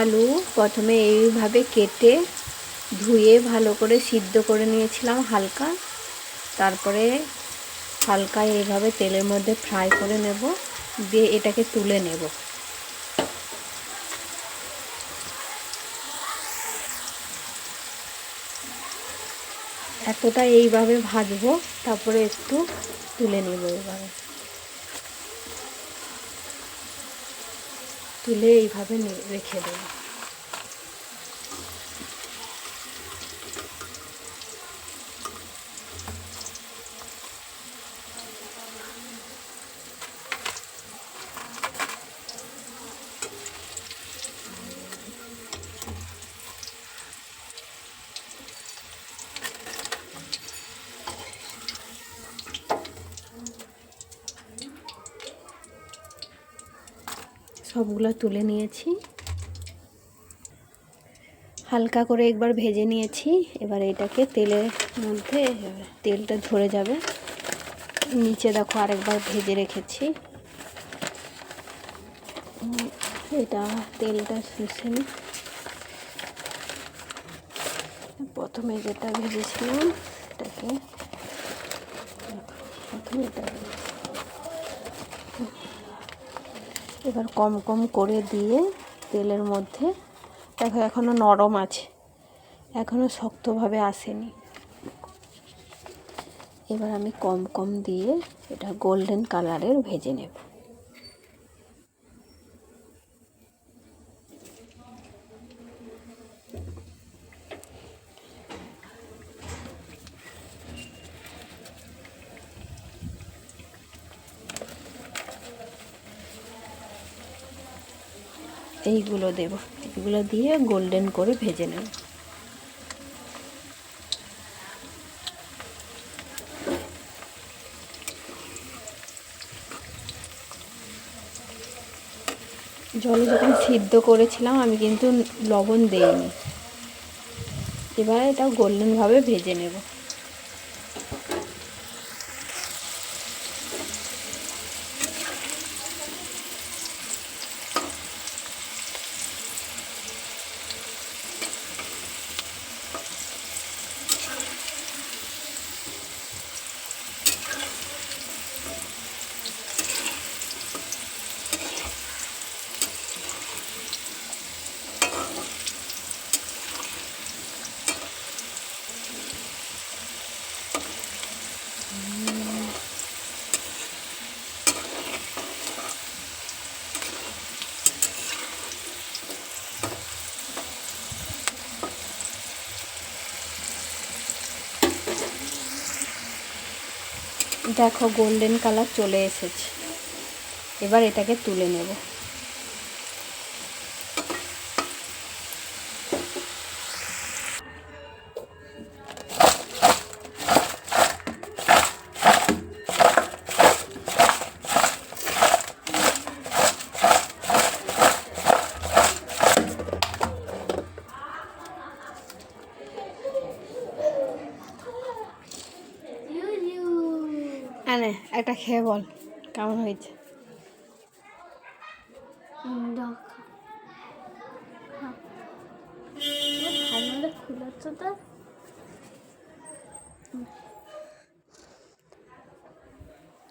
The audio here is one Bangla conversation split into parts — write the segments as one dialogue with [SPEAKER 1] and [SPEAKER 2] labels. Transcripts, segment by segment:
[SPEAKER 1] আলু প্রথমে এইভাবে কেটে ধুয়ে ভালো করে সিদ্ধ করে নিয়েছিলাম হালকা। তারপরে হালকা এইভাবে তেলের মধ্যে ফ্রাই করে নেব, দিয়ে এটাকে তুলে নেব। এতটা এইভাবে ভাজবো তারপরে একটু তুলে নেব এভাবে তুলে এইভাবে রেখে দেবো। সবগুলো তুলে নিয়েছি। হালকা করে একবার ভেজে নিয়েছি। এবার এটাকে তেলের মধ্যে, তেলটা ঝরে যাবে। নিচে দেখো আরেকবার ভেজে রেখেছি। এটা তেলটা শুষে নি। প্রথমে যেটা ভেজেছিলাম এটাকে প্রথমে এটা এবার কম কম করে দিয়ে তেলের মধ্যে, দেখো এখনও নরম আছে এখনও শক্তভাবে আসেনি। এবার আমি কম কম দিয়ে এটা গোল্ডেন কালারের ভেজে নেব। এইগুলো দেব। এগুলো দিয়ে গোল্ডেন করে ভেজে নেব। জলে যখন সিদ্ধ করেছিলাম, আমি কিন্তু লবণ দেইনি। এবার এটা গোল্ডেনভাবে ভেজে নেব। দেখো গোল্ডেন কালার চলে এসেছে। এবার এটাকে তুলে নেব। আনে একটা খেয়ে বল, কেমন হয়েছে?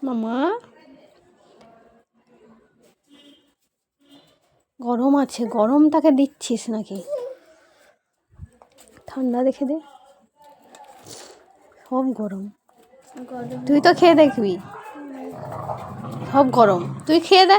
[SPEAKER 1] মামা? গরম আছে, গরম তাকে দিচ্ছিস নাকি? ঠান্ডা দেখে দে। সব গরম। তুই তো খেয়ে দেখবি। সব গরম। তুই খেয়ে দে